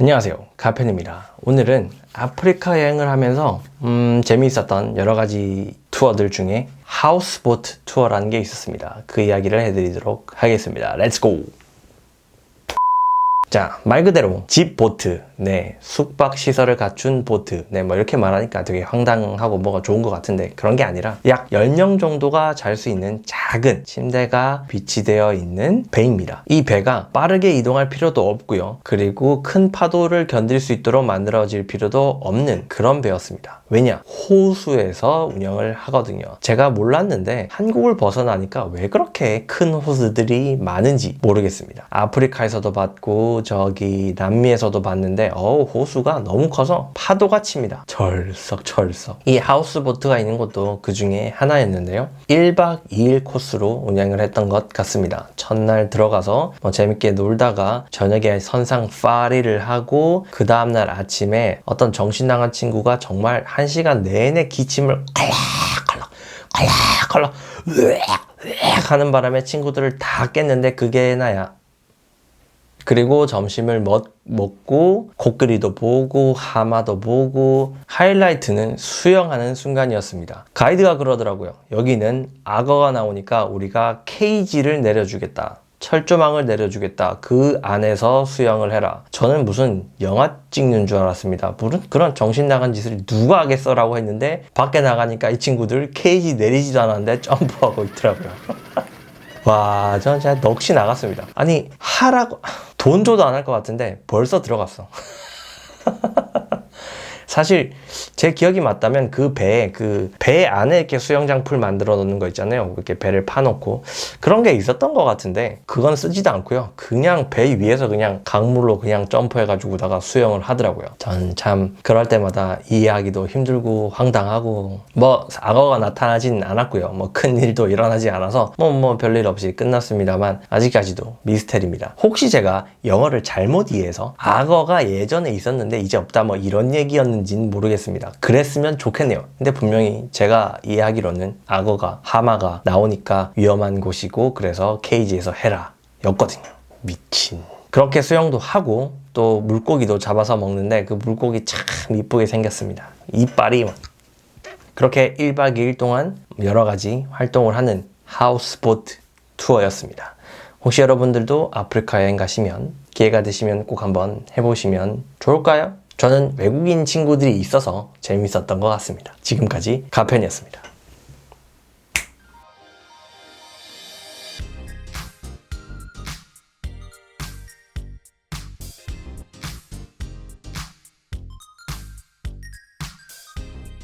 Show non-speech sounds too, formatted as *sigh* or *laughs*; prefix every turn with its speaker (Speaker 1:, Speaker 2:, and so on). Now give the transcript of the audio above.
Speaker 1: 안녕하세요. 가편입니다. 오늘은 아프리카 여행을 하면서 음, 재미있었던 여러 가지 투어들 중에 하우스보트 투어라는 게 있었습니다. 그 이야기를 해드리도록 하겠습니다. 렛츠고! 자, 말 그대로 집 보트, 네, 숙박 시설을 갖춘 보트, 네, 뭐 이렇게 말하니까 되게 황당하고 뭐가 좋은 것 같은데 그런 게 아니라 약 10명 정도가 잘 수 있는 작 은 침대가 비치되어 있는 배입니다. 이 배가 빠르게 이동할 필요도 없고요. 그리고 큰 파도를 견딜 수 있도록 만들어질 필요도 없는 그런 배였습니다. 왜냐? 호수에서 운영을 하거든요. 제가 몰랐는데 한국을 벗어나니까 왜 그렇게 큰 호수들이 많은지 모르겠습니다. 아프리카에서도 봤고 저기 남미에서도 봤는데 어 호수가 너무 커서 파도가 칩니다. 철썩철썩. 이 하우스보트가 있는 곳도 그 중에 하나였는데요. 1박 2일 코스로 운영을 했던 것 같습니다. 첫날 들어가서 뭐 재밌게 놀다가 저녁에 선상 파리를 하고 그 다음날 아침에 어떤 정신 나간 친구가 정말 한 시간 내내 기침을 컬락컬락 컬락컬락 으악 하는 바람에 친구들을 다 깼는데 그게 나야. 그리고 점심을 먹, 먹고 코끼리도 보고 하마도 보고 하이라이트는 수영하는 순간이었습니다. 가이드가 그러더라고요. 여기는 악어가 나오니까 우리가 케이지를 내려주겠다. 철조망을 내려주겠다. 그 안에서 수영을 해라. 저는 무슨 영화 찍는 줄 알았습니다. 무슨 그런 정신 나간 짓을 누가 하겠어라고 했는데 밖에 나가니까 이 친구들 케이지 내리지도 않았는데 점프하고 있더라고요. *laughs* 와, 저는 진짜 넋이 나갔습니다. 아니, 하라고, 돈 줘도 안 할 것 같은데 벌써 들어갔어. *laughs* 사실 제 기억이 맞다면 그 배에 그 배 안에 이렇게 수영장 풀 만들어 놓는 거 있잖아요. 이렇게 배를 파놓고 그런 게 있었던 것 같은데 그건 쓰지도 않고요. 그냥 배 위에서 그냥 강물로 그냥 점프해가지고다가 수영을 하더라고요. 전 참 그럴 때마다 이해하기도 힘들고 황당하고 뭐 악어가 나타나진 않았고요. 뭐 큰 일도 일어나지 않아서 뭐 뭐 별일 없이 끝났습니다만 아직까지도 미스테리입니다. 혹시 제가 영어를 잘못 이해해서 악어가 예전에 있었는데 이제 없다 뭐 이런 얘기였는 지는 모르겠습니다. 그랬으면 좋겠네요. 근데 분명히 제가 이해하기로는 악어가 하마가 나오니까 위험한 곳이고 그래서 케이지에서 해라 였거든요. 미친. 그렇게 수영도 하고 또 물고기도 잡아서 먹는데 그 물고기 참 이쁘게 생겼습니다. 이빨이 막 그렇게 1박 2일 동안 여러 가지 활동을 하는 하우스보트 투어였습니다. 혹시 여러분들도 아프리카 여행 가시면 기회가 되시면 꼭 한번 해보시면 좋을까요? 저는 외국인 친구들이 있어서 재밌었던 것 같습니다. 지금까지 가편이었습니다.